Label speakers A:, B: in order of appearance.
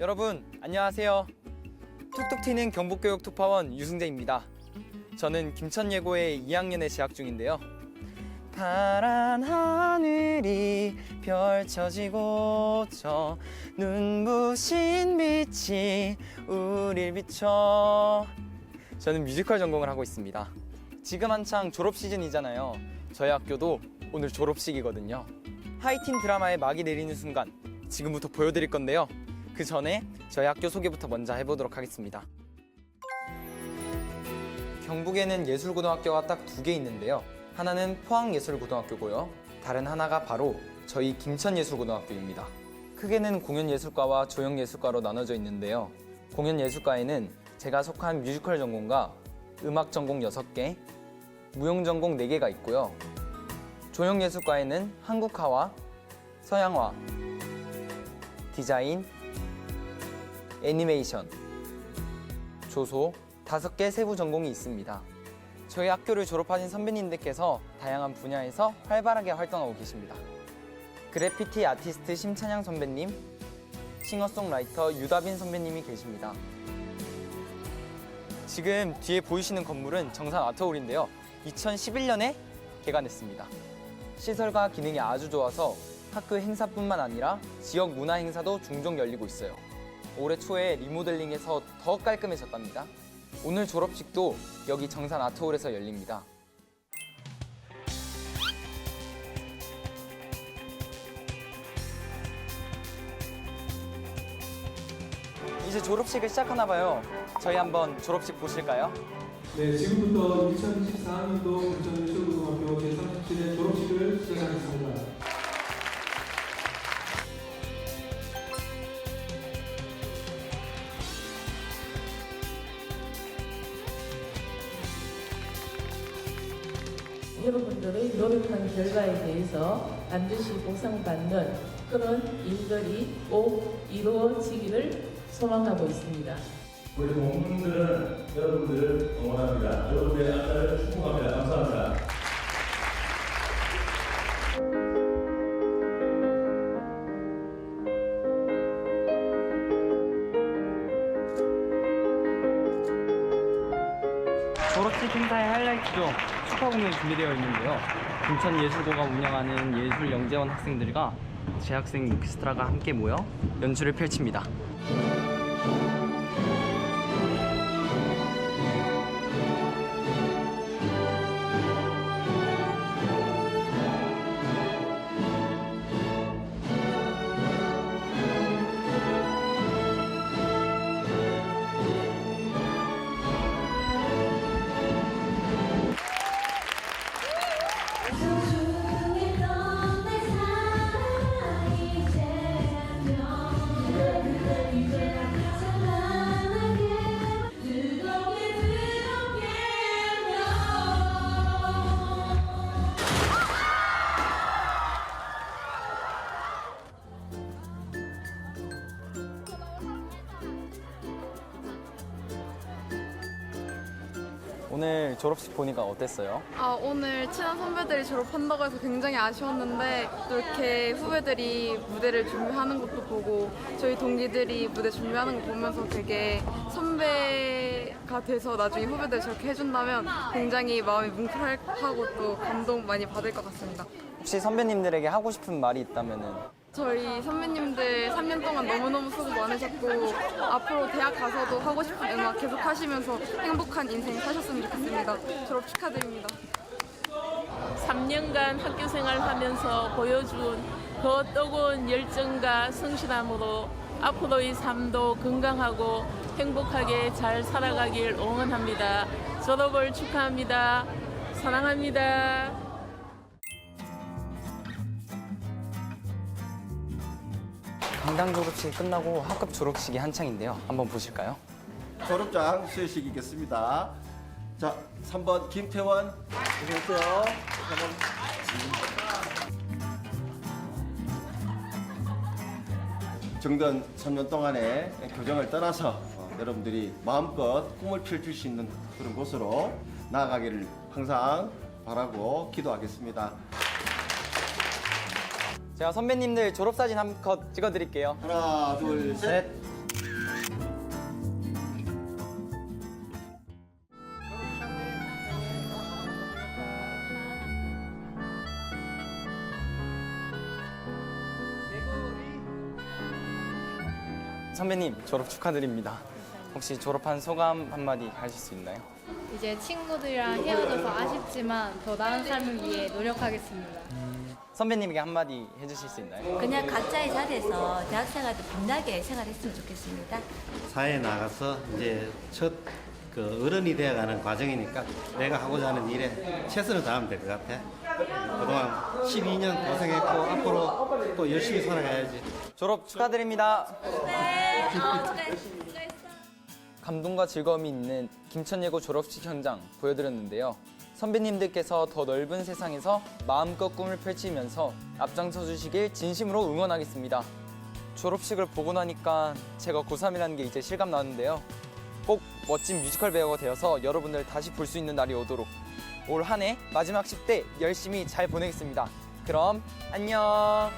A: 여러분 안녕하세요. 툭툭 튀는 경북교육 특파원 유승재입니다. 저는 김천예고에 2학년에 재학 중인데요. 파란 하늘이 펼쳐지고 저 눈부신 빛이 우릴 비춰 저는 뮤지컬 전공을 하고 있습니다. 지금 한창 졸업 시즌이잖아요. 저희 학교도 오늘 졸업식이거든요. 하이틴 드라마의 막이 내리는 순간 지금부터 보여드릴 건데요. 그 전에 저희 학교 소개부터 먼저 해보도록 하겠습니다. 경북에는 예술고등학교가 딱 두 개 있는데요. 하나는 포항예술고등학교고요. 다른 하나가 바로 저희 김천예술고등학교입니다. 크게는 공연예술과와 조형예술과로 나눠져 있는데요. 공연예술과에는 제가 속한 뮤지컬 전공과 음악 전공 6개, 무용 전공 4개가 있고요. 조형예술과에는 한국화와 서양화, 디자인, 애니메이션, 조소 다섯 개 세부 전공이 있습니다. 저희 학교를 졸업하신 선배님들께서 다양한 분야에서 활발하게 활동하고 계십니다. 그래피티 아티스트 심찬양 선배님, 싱어송라이터 유다빈 선배님이 계십니다. 지금 뒤에 보이시는 건물은 정산 아트홀인데요. 2011년에 개관했습니다. 시설과 기능이 아주 좋아서 학교 행사뿐만 아니라 지역 문화 행사도 종종 열리고 있어요. 올해 초에 리모델링해서 더 깔끔해졌답니다. 오늘 졸업식도 여기 정산 아트홀에서 열립니다. 이제 졸업식을 시작하나 봐요. 저희 한번 졸업식 보실까요?
B: 네, 지금부터 2024학년도 부천예술고등학교 제37회 졸업식을 시작하겠습니다.
C: 여러분들의 노력한 결과에 대해서 반드시 보상받는 그런 일들이 꼭 이루어지기를 소망하고 있습니다.
D: 우리 동문들은 여러분들을 응원합니다. 여러분들의 앞날을 축복합니다. 감사합니다.
A: 행사의 하이라이트 중 축하 공연이 준비되어 있는데요. 김천예술고가 운영하는 예술영재원 학생들과 재학생 오케스트라가 함께 모여 연주를 펼칩니다. 오늘 졸업식 보니까 어땠어요?
E: 아, 오늘 친한 선배들이 졸업한다고 해서 굉장히 아쉬웠는데 또 이렇게 후배들이 무대를 준비하는 것도 보고 저희 동기들이 무대 준비하는 거 보면서 되게 선배가 돼서 나중에 후배들 저렇게 해준다면 굉장히 마음이 뭉클하고 또 감동 많이 받을 것 같습니다.
A: 혹시 선배님들에게 하고 싶은 말이 있다면은
E: 저희 선배님들 3년 동안 너무너무 수고 많으셨고 앞으로 대학 가서도 하고 싶은 음악 계속 하시면서 행복한 인생 사셨으면 좋겠습니다. 졸업 축하드립니다.
C: 3년간 학교 생활하면서 보여준 그 뜨거운 열정과 성실함으로 앞으로의 삶도 건강하고 행복하게 잘 살아가길 응원합니다. 졸업을 축하합니다. 사랑합니다.
A: 강당 졸업식이 끝나고 학급 졸업식이 한창인데요. 한번 보실까요?
F: 졸업장 수여식이겠습니다. 자, 3번 김태원. 안녕하세요. 정든 3년 동안의 교정을 떠나서 어, 여러분들이 마음껏 꿈을 펼칠 수 있는 그런 곳으로 나아가기를 항상 바라고 기도하겠습니다.
A: 제가 선배님들 졸업사진 한 컷 찍어드릴게요.
F: 하나, 둘,
A: 셋. 선배님 졸업 축하드립니다. 혹시 졸업한 소감 한마디 하실 수 있나요?
G: 이제 친구들이랑 헤어져서 아쉽지만 더 나은 삶을 위해 노력하겠습니다.
A: 선배님에게 한마디 해주실 수 있나요?
H: 그냥 각자의 자리에서 대학생활도 빛나게 생활했으면 좋겠습니다.
I: 사회에 나가서 이제 첫 그 어른이 되어가는 과정이니까 내가 하고자 하는 일에 최선을 다하면 될 것 같아. 그동안 12년 고생했고 앞으로 또 열심히 살아가야지.
A: 졸업 축하드립니다.
H: 네, 어, 네.
A: 감동과 즐거움이 있는 김천예고 졸업식 현장 보여드렸는데요. 선배님들께서 더 넓은 세상에서 마음껏 꿈을 펼치면서 앞장서 주시길 진심으로 응원하겠습니다. 졸업식을 보고 나니까 제가 고3이라는 게 이제 실감 나는데요. 꼭 멋진 뮤지컬 배우가 되어서 여러분들 다시 볼 수 있는 날이 오도록 올 한 해 마지막 10대 열심히 잘 보내겠습니다. 그럼 안녕!